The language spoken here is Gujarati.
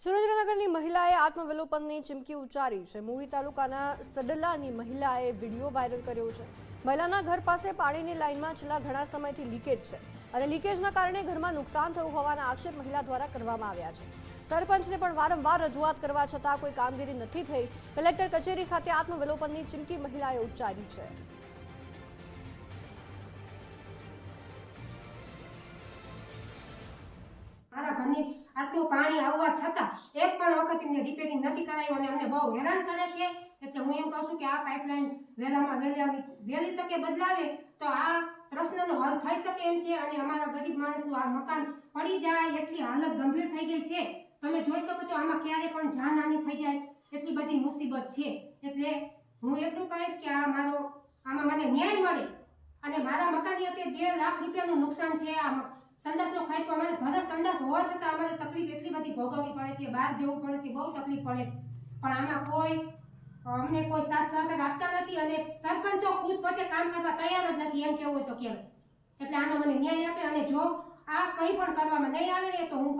સુરેન્દ્રનગરની મહિલાએ આત્મવિલોપનની ચીમકી ઉચ્ચારી છે. મૂળી તાલુકાના સડલાની મહિલાએ વીડિયો વાયરલ કર્યો છે. મહિલાના ઘર પાસે પાણીની લાઇનમાં છેલ્લા ઘણા સમયથી લીકેજ છે અને લીકેજના કારણે ઘરમાં નુકસાન થયું હોવાના આક્ષેપ મહિલા દ્વારા કરવામાં આવ્યા છે. સરપંચને પણ વારંવાર રજૂઆત કરવા છતાં કોઈ કામગીરી નથી થઈ. કલેક્ટર કચેરી ખાતે આત્મવિલોપનની ચીમકી મહિલાએ ઉચ્ચારી છે. મારા ઘરની આટલું પાણી આવવા છતાં એક પણ વખત એમને રિપેરિંગ નથી કરાયું અને અમને બહુ હેરાન કરે છે. એટલે હું એમ કહું છું કે આ પાઇપલાઇન વહેલામાં વહેલી વહેલી તકે બદલાવે તો આ પ્રશ્નનો હલ થઈ શકે એમ છે અને અમારા ગરીબ માણસનું આ મકાન પડી જાય એટલી હાલત ગંભીર થઈ ગઈ છે. તમે જોઈ શકો છો આમાં ક્યારે પણ જાનહાની થઈ જાય એટલી બધી મુસીબત છે. એટલે હું એટલું કહીશ કે આ મારો, આમાં મને ન્યાય મળે અને મારા મકાનની અત્યારે બે લાખ રૂપિયાનું નુકસાન છે. આ મ- સંડાસનો ખાઈ તો અમારે ઘરે સંડાસ હોવા છતાં અમારે તકલીફ એટલી બધી ભોગવવી પડે છે, બહાર જવું પડે છે, બહુ તકલીફ પડે છે. પણ આમાં કોઈ, અમને કોઈ સાથ સહકાર આપતા નથી અને સરપંચ તો ખુદ પોતે કામ કરવા તૈયાર જ નથી, એમ કેવું હોય તો કેમ એટલે આનો મને ન્યાય આપે અને જો આ કંઈ પણ કરવામાં નહીં આવે ને તો હું